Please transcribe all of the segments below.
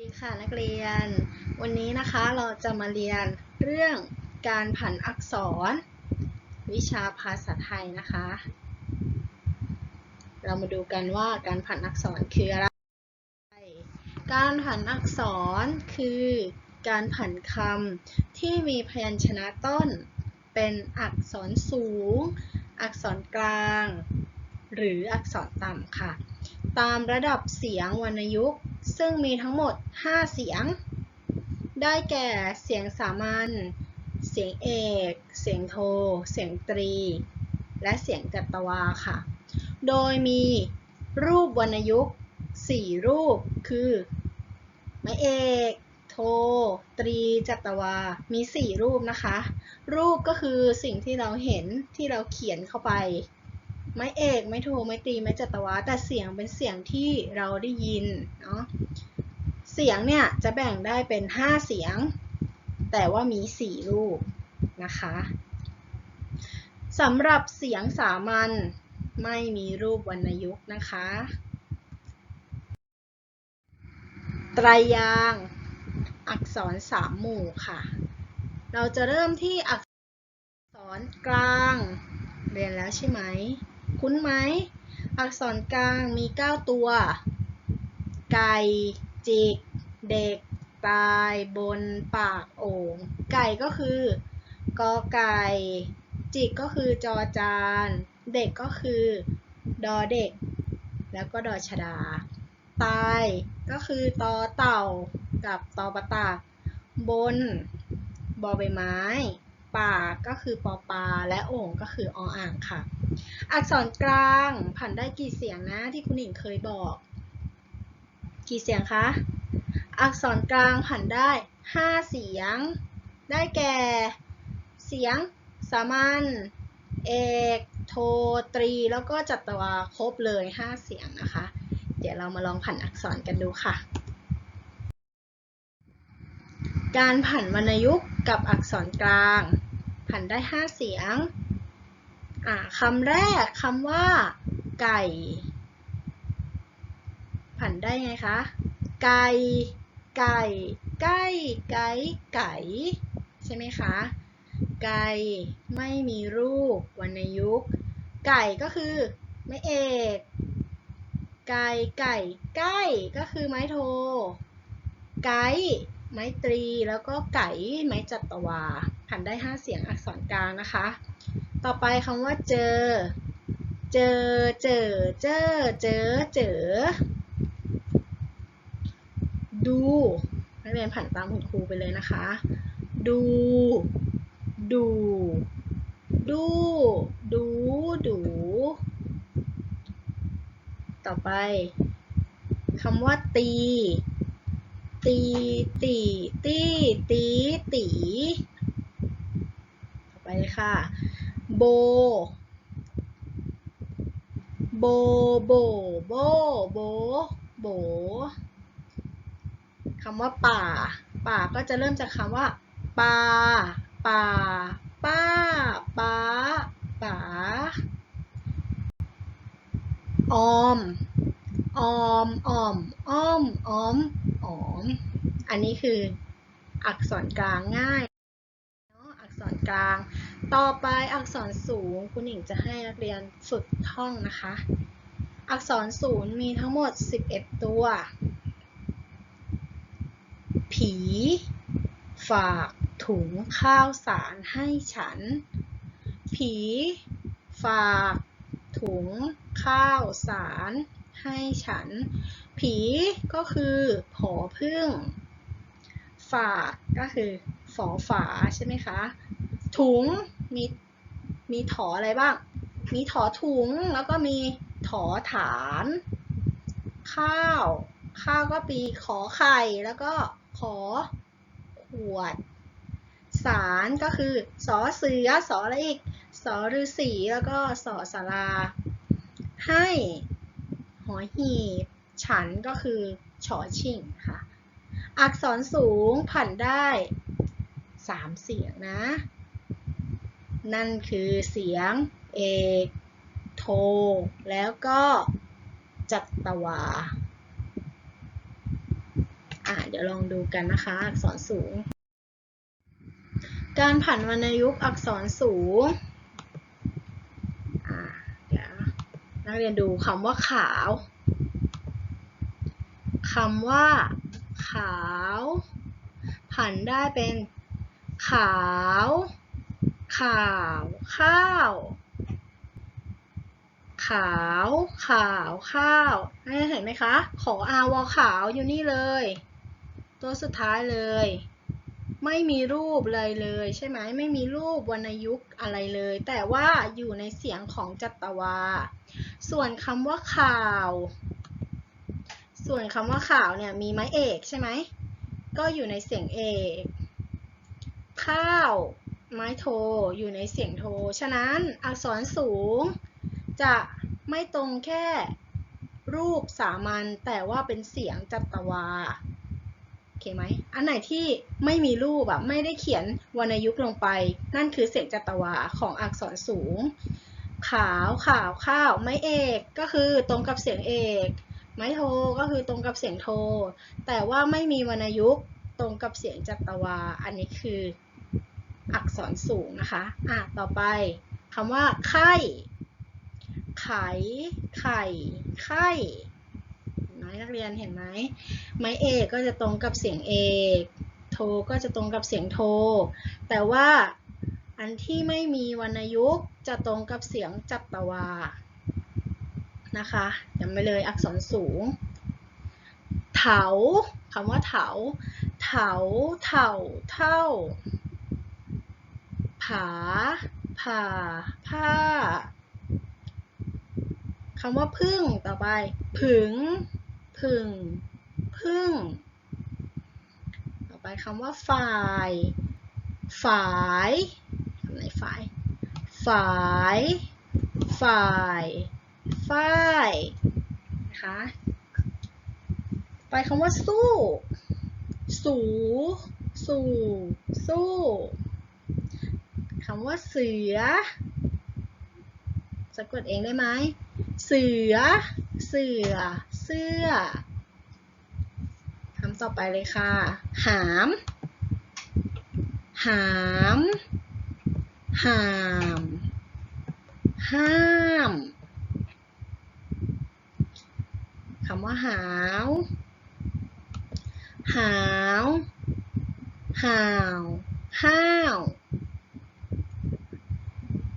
ดีค่ะนักเรียน วันนี้นะคะเราจะมาเรียนเรื่องการผันอักษร วิชาภาษาไทยนะคะ เรามาดูกันว่าการผันอักษรคืออะไร การผันอักษรคือการผันคำที่มีพยัญชนะต้น เป็นอักษรสูง อักษรกลาง หรืออักษรต่ำค่ะ ตามระดับเสียงวรรณยุกต์ ซึ่งมีทั้งหมด 5 เสียง ได้แก่เสียงสามัญ เสียงเอก เสียงโท เสียงตรี และเสียงจัตวาค่ะ โดยมีรูปวรรณยุกต์ 4 รูป คือไม้เอก โท ตรี จัตวา มี 4 รูปนะคะ รูปก็คือสิ่งที่เราเห็นที่เราเขียนเข้าไป ไม้เอกไม้โทไม้ตีไม้จัตวาแต่เสียงเป็นเสียงที่เราได้ยินเนาะเสียงเนี่ยจะแบ่งได้เป็น 5 เสียง แต่ว่ามี 4 รูปนะคะสำหรับเสียงสามัญไม่มีรูปวรรณยุกต์นะคะ ไตรยางอักษรสามหมู่ค่ะ เราจะเริ่มที่อักษรกลาง เรียนแล้วใช่ไหม คุ้นไหม อักษรกลางมี 9 ตัว ไก่ จิก เด็ก ตาย บน ปาก โอ่ง ไก่ก็คือกอไก่ จิกก็คือจอจาน เด็กก็คือ ดอเด็ก แล้วก็ดอชดา ตายก็คือตอเต่ากับตอปะตากบน บอใบไม้ ปากก็คือปอปลาและโอ่งก็คือออ่างค่ะ อักษรกลางผันได้กี่เสียงนะที่คุณหญิงเคยบอก กี่เสียงคะ อักษรกลางผันได้ 5 เสียง ได้แก่ เสียงสามัญเอกโทตรี แล้วก็จัตวาครบเลย 5 เสียงนะคะ เดี๋ยวเรามาลองผันอักษรกันดูค่ะ การผันวรรณยุกต์กับอักษรกลาง ผันได้ 5 เสียงอ่าคำแรกคำว่า ไก่ ผันได้ไงคะ ไก่ ไก่ ไก่ ไก่ ไก่ ใช่ไหมคะ ไก่ ไม่มีรูปวรรณยุกต์ ไก่ก็คือ ไม้เอก ไก่ ไก่ ไก่ ก็คือไม้โท ไก่ ไม้ตรีแล้วก็ไก่ไม้จัตวาผันได้ 5 เสียงอักษรกลางนะคะ ต่อไปคำว่าเจอ เจอเจอเจอเจอเจอ ดูนักเรียนผันตามคุณครูไปเลยนะคะ ดู ดู ดู ดู ดู ต่อไปคำว่าตี ตีตีตีตีตีต่อไปค่ะ โบ โบ โบ โบ โบ โบคำว่าป่า ป่าก็จะเริ่มจากคำว่าปาป่าป้าป้าป๋าออมออมออมอ้อมออม อันนี้คืออักษรกลางง่ายเนาะอักษรกลาง ต่อไปอักษรสูงคุณหญิงจะให้นักเรียนฝึกท่องนะคะ อักษรศูนย์มีทั้งหมด 11 ตัว ผี ฝากถุงข้าวสารให้ฉัน ผี ฝาก ถุง ข้าวสาร ให้ฉัน ผีก็คือผอพึ่ง ฝากก็คือฝอฝาใช่ไหมคะ ถุงมีมีถออะไรบ้าง มีถอถุงแล้วก็มีถอฐาน ข้าว ข้าวก็ปีขอไข่แล้วก็ขอขวด สารก็คือสอเสือสออะไรอีกสอฤาษีแล้วก็สอสาราให้หอหีบฉันก็คือฉอชิงค่ะ อักษรสูงผันได้สามเสียงนะ นั่นคือเสียงเอกโท แล้วก็จัตวาอ่าเดี๋ยวลองดูกันนะคะ อักษรสูง การผันวรรณยุกต์อักษรสูงอ่าเดี๋ยวนักเรียนดูคำว่าขาวคำว่าาว ผันได้เป็น ขาว ข่าว ข้าว ขาว ข่าว ข้าวนี่เห็นไหมคะ ขออาวอขาวอยู่นี่เลย ตัวสุดท้ายเลย ไม่มีรูปเลยเลยใช่ไหมไม่มีรูปวรรณยุกต์อะไรเลย แต่ว่าอยู่ในเสียงของจัตวา ส่วนคำว่าข่าว ส่วนคำว่าข่าวเนี่ยมีไม้เอกใช่ไหม ก็อยู่ในเสียงเอก ข้าว ไม้โท อยู่ในเสียงโท ฉะนั้นอักษรสูง จะไม่ตรงแค่รูปสามัญแต่ว่าเป็นเสียงจัตวาโอเคไหม อันไหนที่ไม่มีรูปแบบไม่ได้เขียนวรรณยุกต์ลงไป นั่นคือเสียงจัตวาของอักษรสูง ขาวขาวข้าว ไม้เอก ก็คือตรงกับเสียงเอก ไม้โทก็คือตรงกับเสียงโท แต่ว่าไม่มีวรรณยุกต์ตรงกับเสียงจัตวา อันนี้คืออักษรสูงนะคะ อะ ต่อไปคำว่า ไข่ ไข่ ไข่ ไข่นไหมนักเรียนเห็นไหม ไม้เอกก็จะตรงกับเสียงเอก โทก็จะตรงกับเสียงโท แต่ว่าอันที่ไม่มีวรรณยุกต์จะตรงกับเสียงจัตวา นะคะจำไปเลยอักษรสูง เถาคำว่าเถา เถา เถาเท่า ผา ผ่า ผ้าคำว่าพึ่งต่อไป ผึง ผึ่ง พึ่ง ต่อไปคำว่าฝ่ายฝายคำไหนฝ่ายฝาย ฝ่าย ฝ้ายนะคะไปคำว่าสู้ สูสู่ สู้คำว่าเสือสะกดเองได้ไหม เสือ เสือ เสื้อคำต่อไปเลยค่ะ หาม หาม หาม ห้าม คำว่าหาว หาว ห่าว ห้าว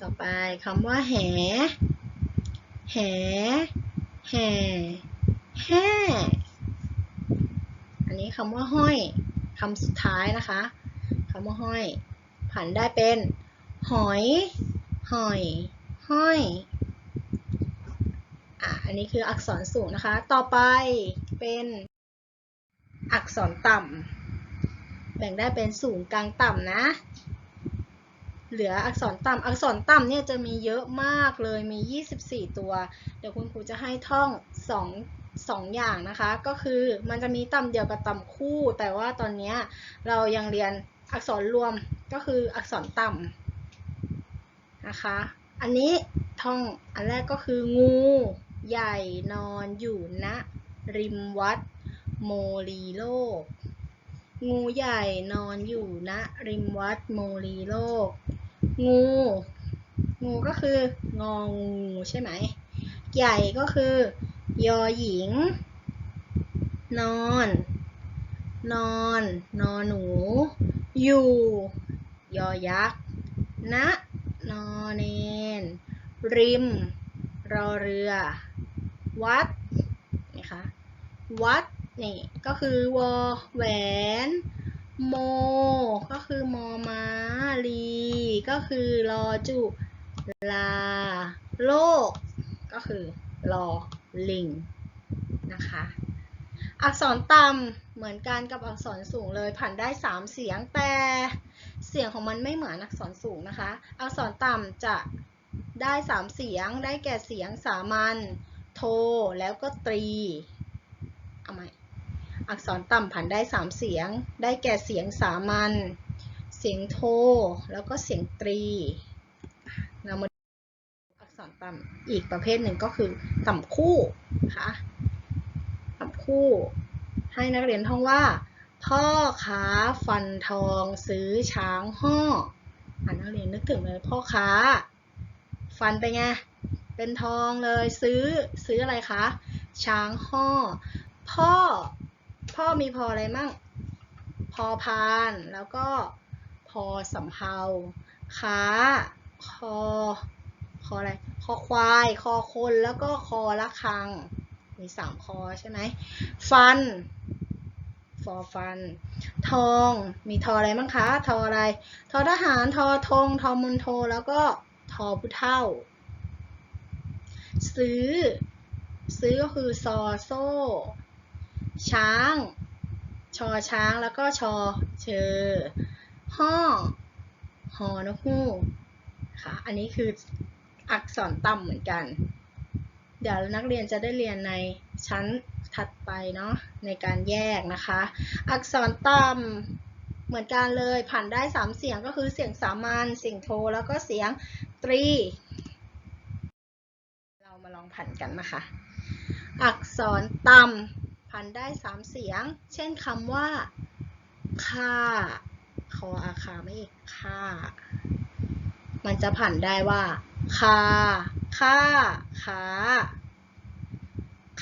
ต่อไปคำว่าแห แห แห่แห่อันนี้คำว่าห้อยคำสุดท้ายนะคะคำว่าห้อย ผันได้เป็น หอย หอย ห้อย อันนี้คืออักษรสูงนะคะ ต่อไปเป็นอักษรต่ำแบ่งได้เป็นสูงกลางต่ำนะ เหลืออักษรต่ำอักษรต่ำเนี่ยจะมีเยอะมากเลยมี 24 ตัว เดี๋ยวคุณครูจะให้ท่อง2 2อย่างนะคะ ก็คือมันจะมีต่ำเดียวกับต่ำคู่ แต่ว่าตอนนี้เรายังเรียนอักษรรวมก็คืออักษรต่ำนะคะ อันนี้ท่องอันแรกก็คืองู ใหญ่นอนอยู่ณริมวัดโมลีโลก งูใหญ่นอนอยู่ณริมวัดโมลีโลก งู งูก็คืององูใช่ไหม ใหญ่ก็คือยอหญิง นอน นอน นอนหนู อยู่ ยอยักษ์ณนอนเนนริม รอเรือ วัดนะคะวัดนี่ก็คือวอแหวนโม ก็คือมอมาลี ก็คือรอจุลา โลก ก็คือรอลิงนะคะ อักษรต่ำเหมือนกันกับอักษรสูงเลยผ่านได้ 3 เสียงแต่เสียงของมันไม่เหมือนอักษรสูงนะคะ อักษรต่ำจะได้ 3 เสียงได้แก่เสียงสามัญ โท แล้วก็ตรี เอาใหม่ อักษรต่ำผันได้3เสียง ได้แก่เสียงสามัญ เสียงโท แล้วก็เสียงตรีเรามาดูอักษรต่ำอีกประเภทหนึ่งก็คือต่ำคู่นะคะต่ำคู่ ให้นักเรียนท่องว่า พ่อค้าฟันทองซื้อช้างห่ออ่านักเรียนนึกถึงเลยพ่อค้า ฟันไปไง เป็นทองเลยซื้อซื้ออะไรคะช้างห่อพ่อ พ่อมีพออะไรมั่ง พอพาน แล้วก็พอสำเภาค้าคอคออะไรคอควาย คอคนแล้วก็คอละคัง มีสามคอใช่ไหมฟันฟอฟัน ทอง มีทออะไรบ้างคะ ทออะไร ทอทหาร ทอธงทอมณโท แล้วก็ทอผู้เท่า ซื้อ ซื้อก็คือซอโซ่ ช้าง ชอช้างแล้วก็ชอเชอห่อหอนกฮูกค่ะ อันนี้คืออักษรต่ำเหมือนกัน เดี๋ยวนักเรียนจะได้เรียนในชั้นถัดไปเนาะในการแยกนะคะ อักษรต่ำเหมือนกันเลยผ่านได้สามเสียงก็คือเสียงสามัญเสียงโทแล้วก็เสียงตรี ผันกันนะคะ อักษรต่ำผันได้สามเสียง เช่นคำว่าค่าคออาคาไม่อีกค่า มันจะผันได้ว่าคาค่าขา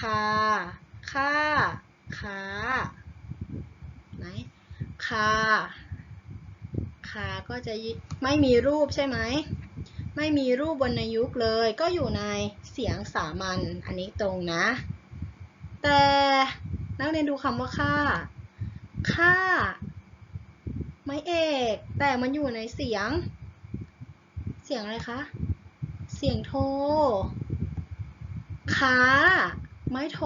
คาค่าขาไหนคาคาก็จะไม่มีรูปใช่ไหม ไม่มีรูปวรรณยุกต์เลย ก็อยู่ในเสียงสามัญอันนี้ตรงนะ แต่นักเรียนดูคำว่าค่า ค่า ไม่เอก แต่มันอยู่ในเสียง เสียงอะไรคะ เสียงโทขาไม้โท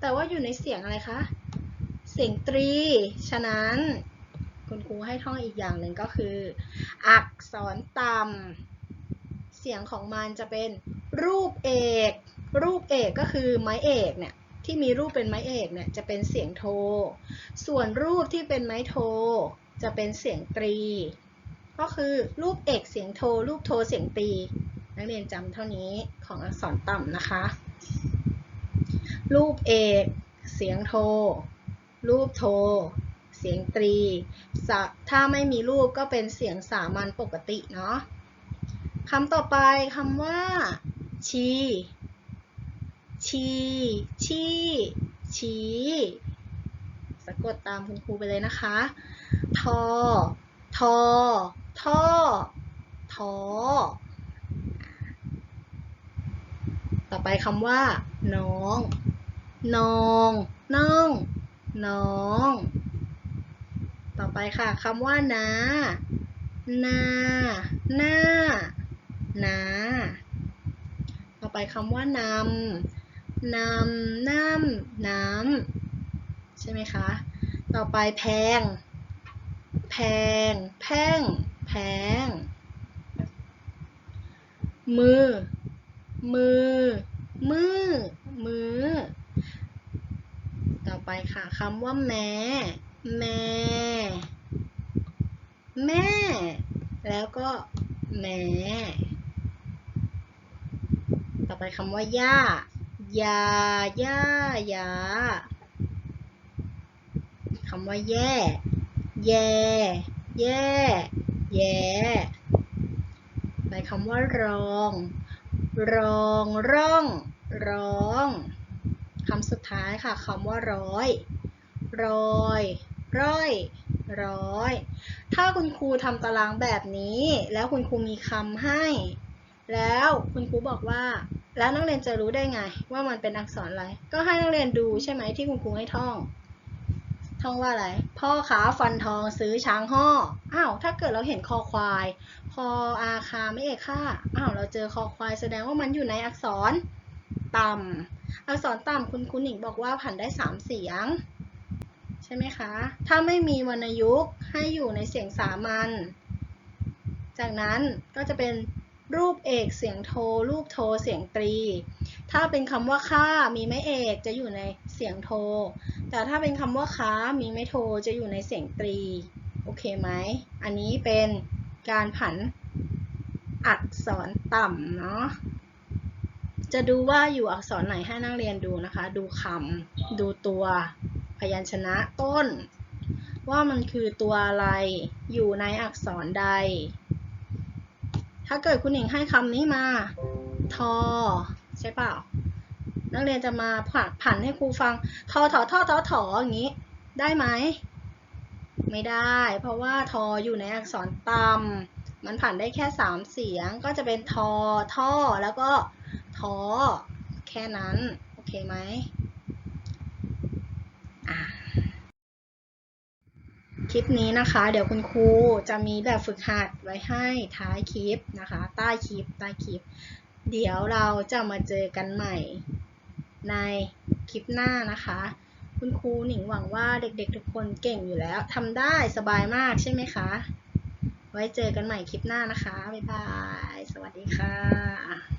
แต่ว่าอยู่ในเสียงอะไรคะ เสียงตรี ฉะนั้น คุณครูให้ท่องอีกอย่างหนึ่งก็คือ อักษรต่ำ เสียงของมันจะเป็นรูปเอก รูปเอกก็คือไม้เอกเนี่ยที่มีรูปเป็นไม้เอกเนี่ยจะเป็นเสียงโท ส่วนรูปที่เป็นไม้โท จะเป็นเสียงตรี ก็คือรูปเอกเสียงโท รูปโทเสียงตรี นักเรียนจำเท่านี้ของอักษรต่ำนะคะ รูปเอกเสียงโท รูปโท เสียงตรี ถ้าไม่มีรูปก็เป็นเสียงสามัญปกติเนาะ คำต่อไปคำว่า ชีชีชีชีสะกดตามคุณครูไปเลยนะคะ ทอ ทอ ท่อ ทอ ต่อไปคำว่า น้อง น้องน้อง น้อง ต่อไปค่ะคำว่า นา นา หน้า นาต่อไปคำว่านำนำน้ำน้ำใช่ไหมคะ ต่อไปแพง แพง แพงแพง มือ มือ มือ มือ ต่อไปค่ะคำว่าแม่แม่ แม่ แล้วก็แม่ต่ อไปคำว่าย่ายาย่ายาคำว่าแย่ แย่ แย่ แย่ไปคำว่ารอง รอง ร่อง ร้องคำสุดท้ายค่ะคำว่าร้อยรอย ร้อยร้อย ถ้าคุณครูทำตารางแบบนี้ แล้วคุณครูมีคำให้ แล้วคุณครูบอกว่า แล้วนักเรียนจะรู้ได้ไง ว่ามันเป็นอักษรอะไร ก็ให้นักเรียนดูใช่ไหมที่คุณครูให้ท่อง ท่องว่าอะไร พ่อค้าฟันทองซื้อช้างห่ออ้าว ถ้าเกิดเราเห็นคอควาย คออาคาไม่เอกค่าอ้าว เราเจอคอควายแสดงว่ามันอยู่ในอักษรต่ำ อักษรต่ำคุณครูหนิงบอกว่าผันได้สามเสียง ใช่ไหมคะ ถ้าไม่มีวรรณยุกต์ให้อยู่ในเสียงสามัญ จากนั้นก็จะเป็น รูปเอกเสียงโท รูปโทเสียงตรี ถ้าเป็นคำว่าค่ามีไม้เอกจะอยู่ในเสียงโท แต่ถ้าเป็นคำว่าค้ามีไม้โทจะอยู่ในเสียงตรี โอเคไหม อันนี้เป็นการผันอักษรต่ำเนาะ จะดูว่าอยู่อักษรไหนให้นักเรียนดูนะคะ ดูคำ ดูตัวพยัญชนะต้น ว่ามันคือตัวอะไร อยู่ในอักษรใด ถ้าเกิดคุณหญิงให้คำนี้มา ทอ ใช่เปล่า นักเรียนจะมาผันผันให้ครูฟัง ทอถอทอทอถออย่างนี้ ได้ไหม ไม่ได้ เพราะว่าทออยู่ในอักษรต่ำมันผันได้แค่สามเสียง ก็จะเป็นทอ ท่อ แล้วก็ทอ แค่นั้น โอเคไหมอะค ลิปนี้นะคะ เดี๋ยวคุณครูจะมีแบบฝึกหัดไว้ให้ท้ายคลิปนะคะ ใต้คลิปใต้คลิป เดี๋ยวเราจะมาเจอกันใหม่ในคลิปหน้านะคะ คุณครูหนิงหวังว่าเด็กๆ ทุกคนเก่งอยู่แล้วทำได้สบายมากใช่ไหมคะ ไว้เจอกันใหม่คลิปหน้านะคะ บ๊ายบาย สวัสดีค่ะ